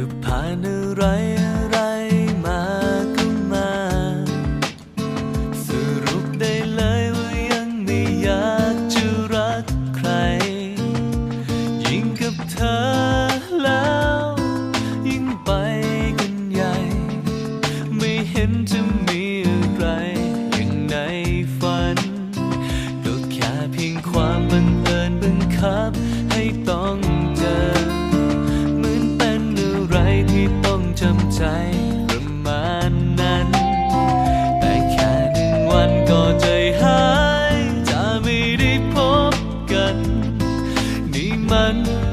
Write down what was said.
ก็ผ่านอะไรอะไรมาก็มา สรุปได้เลยว่ายังไม่อยากจะรักใคร ยิ่งกับเธอแล้ว ยิ่งไปกันใหญ่ ไม่เห็นจะมีอะไรอย่างในฝัน ก็แค่เพียงความบังเอิญบังคับ man